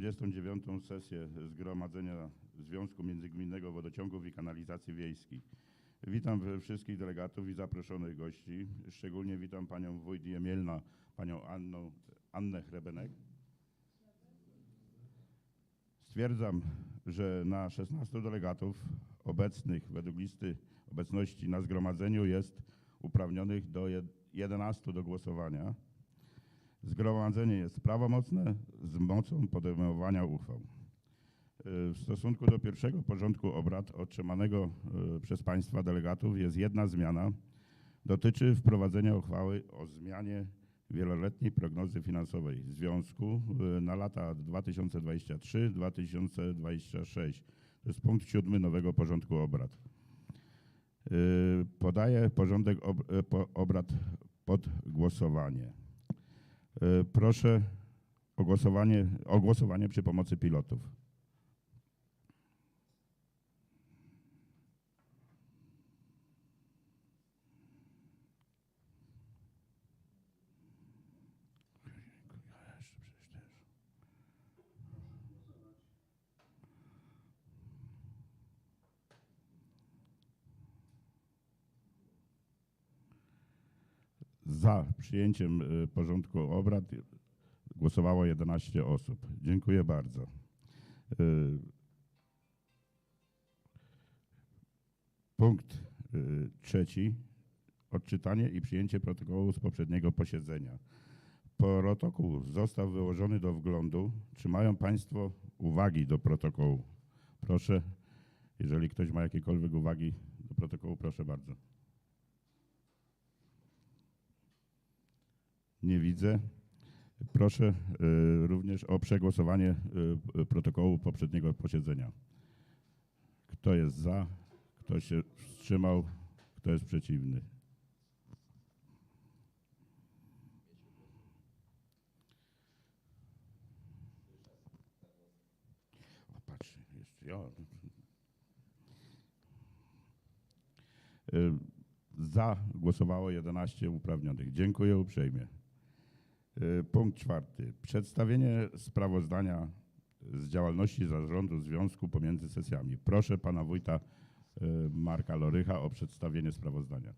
29. sesję Zgromadzenia Związku Międzygminnego Wodociągów i Kanalizacji Wiejskiej. Witam wszystkich delegatów i zaproszonych gości. Szczególnie witam panią wójt Jemielna, panią Anną, Annę Hrebenek. Stwierdzam, że na 16 delegatów obecnych według listy obecności na zgromadzeniu jest uprawnionych do jed- 11 do głosowania. Zgromadzenie jest prawomocne z mocą podejmowania uchwał. Y, W stosunku do pierwszego porządku obrad otrzymanego y, przez Państwa delegatów jest jedna zmiana. Dotyczy wprowadzenia uchwały o zmianie wieloletniej prognozy finansowej Związku y, na lata 2023-2026. To jest punkt siódmy nowego porządku obrad. Podaję porządek ob- po- obrad pod głosowanie. Y, Proszę o głosowanie, o głosowanie przy pomocy pilotów. Za przyjęciem y, porządku obrad głosowało 11 osób. Dziękuję bardzo. Y, Punkt y, trzeci. Odczytanie i przyjęcie protokołu z poprzedniego posiedzenia. Protokół został wyłożony do wglądu. Czy mają Państwo uwagi do protokołu? Proszę, jeżeli ktoś ma jakiekolwiek uwagi do protokołu, proszę bardzo. Nie widzę. Proszę y, również o przegłosowanie y, protokołu poprzedniego posiedzenia. Kto jest za? Kto się wstrzymał? Kto jest przeciwny? O, patrz, jeszcze ja. Y, Za głosowało 11 uprawnionych. Dziękuję uprzejmie. Y, Punkt czwarty. Przedstawienie sprawozdania z działalności zarządu związku pomiędzy sesjami. Proszę pana wójta y, Marka Lorycha o przedstawienie sprawozdania.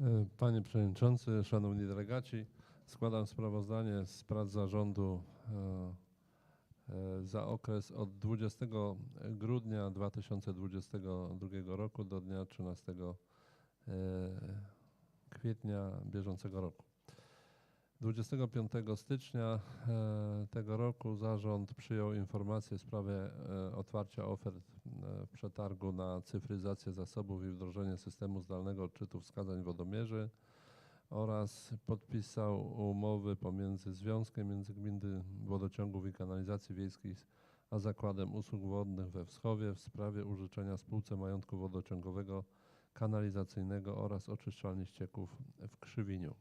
E, Panie Przewodniczący, Szanowni Delegaci, składam sprawozdanie z prac zarządu za okres od 20 grudnia 2022 roku do dnia 13 e, kwietnia bieżącego roku. 25 stycznia e, tego roku zarząd przyjął informację w sprawie e, otwarcia ofert e, przetargu na cyfryzację zasobów i wdrożenie systemu zdalnego odczytu wskazań wodomierzy oraz podpisał umowy pomiędzy Związkiem Międzygminny Wodociągów i Kanalizacji Wiejskich a Zakładem Usług Wodnych we Wschowie w sprawie użyczenia spółce majątku wodociągowego, kanalizacyjnego oraz oczyszczalni ścieków w Krzywiniu.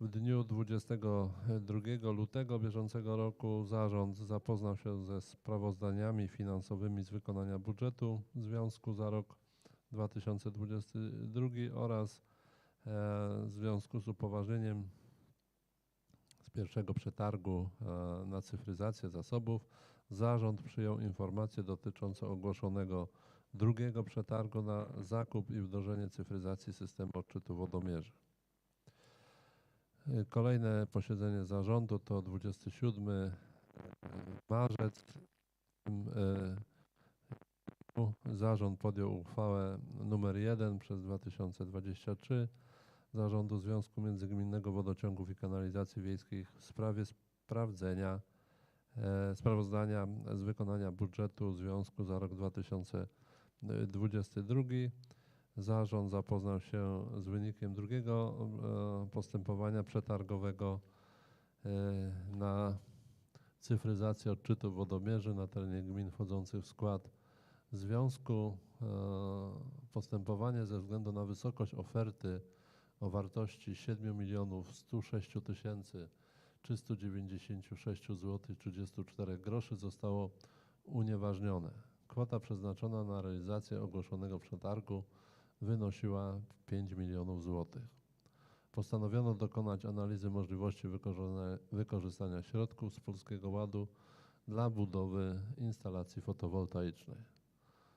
W dniu 22 lutego bieżącego roku zarząd zapoznał się ze sprawozdaniami finansowymi z wykonania budżetu Związku za rok 2022 oraz e, w związku z upoważnieniem z pierwszego przetargu e, na cyfryzację zasobów zarząd przyjął informację dotyczącą ogłoszonego drugiego przetargu na zakup i wdrożenie cyfryzacji systemu odczytu wodomierzy. Kolejne posiedzenie zarządu to 27 marzec. W tym, y, dniu Zarząd podjął uchwałę numer 1 przez 2023 Zarządu Związku Międzygminnego Wodociągów i Kanalizacji Wiejskich w sprawie sprawdzenia e, sprawozdania z wykonania budżetu Związku za rok 2022. Zarząd zapoznał się z wynikiem drugiego e, postępowania przetargowego e, na cyfryzację odczytów wodomierzy na terenie gmin wchodzących w skład związku. E, Postępowanie ze względu na wysokość oferty o wartości 7 milionów 106 tysięcy 396 zł 34 groszy zostało unieważnione. Kwota przeznaczona na realizację ogłoszonego przetargu wynosiła 5 milionów złotych. Postanowiono dokonać analizy możliwości wykorzystania- środków z Polskiego Ładu dla budowy instalacji fotowoltaicznej.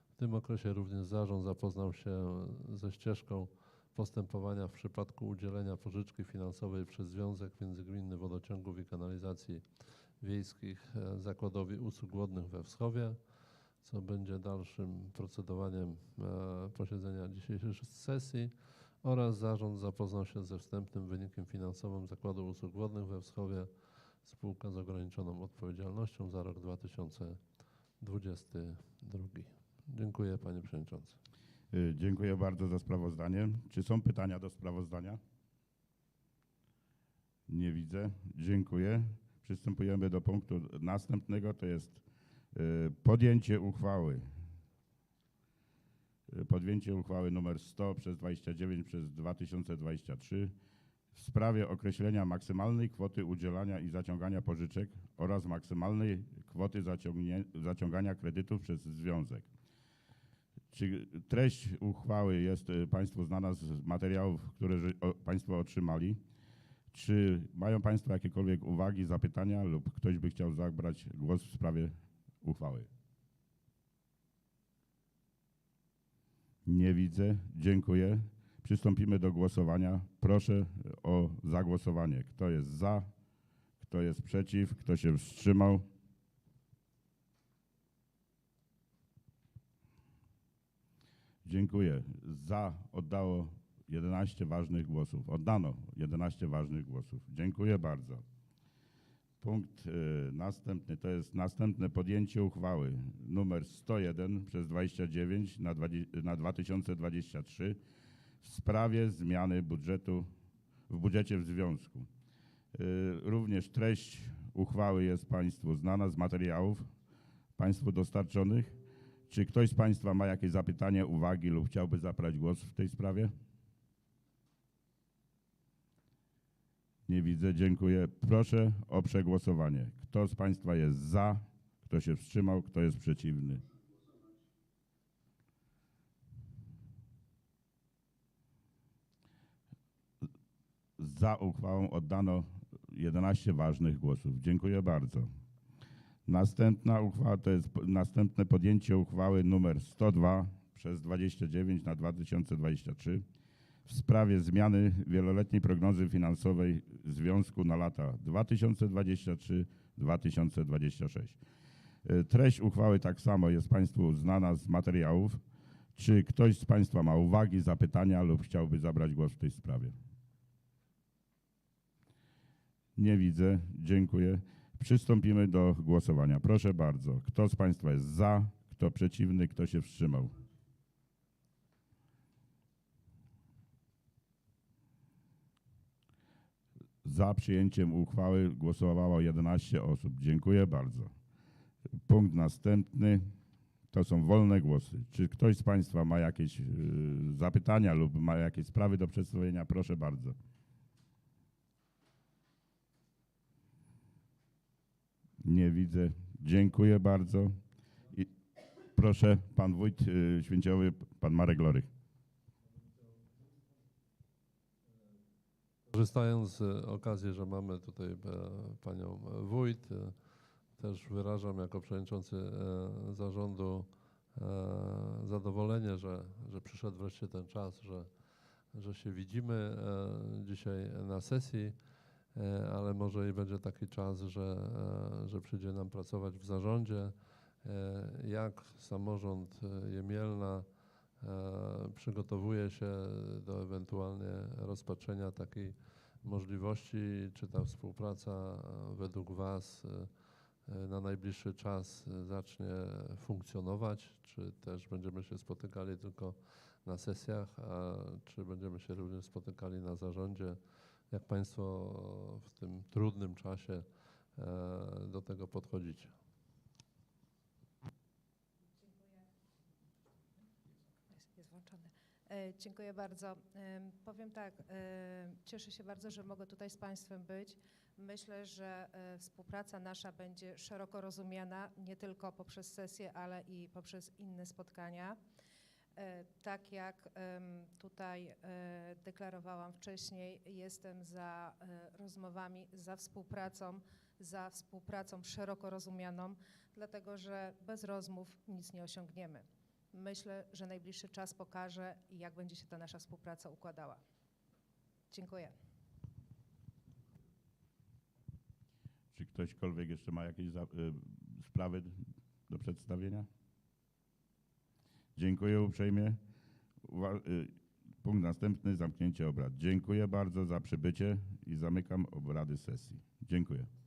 W tym okresie również zarząd zapoznał się ze ścieżką postępowania w przypadku udzielenia pożyczki finansowej przez Związek Międzygminny Wodociągów i Kanalizacji Wiejskich e, Zakładowi Usług Wodnych we Wschowie, co będzie dalszym procedowaniem e, posiedzenia dzisiejszej sesji oraz zarząd zapoznał się ze wstępnym wynikiem finansowym Zakładu Usług Wodnych we Wschowie, spółka z ograniczoną odpowiedzialnością za rok 2022. Dziękuję panie przewodniczący. Y, Dziękuję bardzo za sprawozdanie. Czy są pytania do sprawozdania? Nie widzę. Dziękuję. Przystępujemy do punktu następnego, to jest podjęcie uchwały. Y, Podjęcie uchwały numer 100 przez 29 przez 2023 w sprawie określenia maksymalnej kwoty udzielania i zaciągania pożyczek oraz maksymalnej kwoty zaciągania kredytów przez związek. Czy treść uchwały jest y, Państwu znana z materiałów, które Państwo otrzymali? Czy mają Państwo jakiekolwiek uwagi, zapytania lub ktoś by chciał zabrać głos w sprawie uchwały? Nie widzę. Dziękuję. Przystąpimy do głosowania. Proszę o zagłosowanie. Kto jest za? Kto jest przeciw? Kto się wstrzymał? Dziękuję. Za oddało 11 ważnych głosów. Oddano 11 ważnych głosów. Dziękuję bardzo. Punkt y, następny to jest następne podjęcie uchwały numer 101 przez 29 na, 20, na 2023 w sprawie zmiany budżetu w budżecie w związku. Y, również treść uchwały jest Państwu znana z materiałów Państwu dostarczonych. Czy ktoś z Państwa ma jakieś zapytanie, uwagi lub chciałby zabrać głos w tej sprawie? Nie widzę, dziękuję. Proszę o przegłosowanie. Kto z Państwa jest za, kto się wstrzymał, kto jest przeciwny? Za uchwałą oddano 11 ważnych głosów. Dziękuję bardzo. Następna uchwała to jest następne podjęcie uchwały numer 102 przez 29 na 2023 w sprawie zmiany wieloletniej prognozy finansowej związku na lata 2023-2026. Y, Treść uchwały tak samo jest Państwu znana z materiałów. Czy ktoś z Państwa ma uwagi, zapytania lub chciałby zabrać głos w tej sprawie? Nie widzę. Dziękuję. Przystąpimy do głosowania. Proszę bardzo. Kto z Państwa jest za, kto przeciwny, kto się wstrzymał? Za przyjęciem uchwały głosowało 11 osób. Dziękuję bardzo. Punkt następny to są wolne głosy. Czy ktoś z Państwa ma jakieś y, zapytania lub ma jakieś sprawy do przedstawienia? Proszę bardzo. Nie widzę. Dziękuję bardzo. I proszę, pan wójt y, święciowy, pan Marek Lorych. Korzystając z okazji, że mamy tutaj e, panią wójt, e, też wyrażam jako przewodniczący e, zarządu e, zadowolenie, że, że przyszedł wreszcie ten czas, że, że się widzimy e, dzisiaj na sesji, e, ale może i będzie taki czas, że, e, że przyjdzie nam pracować w zarządzie. E, Jak samorząd e, Jemielna e, przygotowuje się do ewentualnie rozpatrzenia takiej możliwości, czy ta współpraca e, według Was e, e, na najbliższy czas e, zacznie funkcjonować, czy też będziemy się spotykali tylko na sesjach, a czy będziemy się również spotykali na zarządzie, jak Państwo w tym trudnym czasie e, do tego podchodzicie. Włączony. E, Dziękuję bardzo. Em, Powiem tak, e, cieszę się bardzo, że mogę tutaj z Państwem być. Myślę, że e, współpraca nasza będzie szeroko rozumiana, nie tylko poprzez sesję, ale i poprzez inne spotkania. E, Tak jak tutaj e, deklarowałam wcześniej, jestem za e, rozmowami, za współpracą za współpracą szeroko rozumianą, dlatego że bez rozmów nic nie osiągniemy. Myślę, że najbliższy czas pokaże, jak będzie się ta nasza współpraca układała. Dziękuję. Czy ktośkolwiek jeszcze ma jakieś za, y, sprawy do przedstawienia? Dziękuję uprzejmie. Uwa- y, punkt następny, zamknięcie obrad. Dziękuję bardzo za przybycie i zamykam obrady sesji. Dziękuję.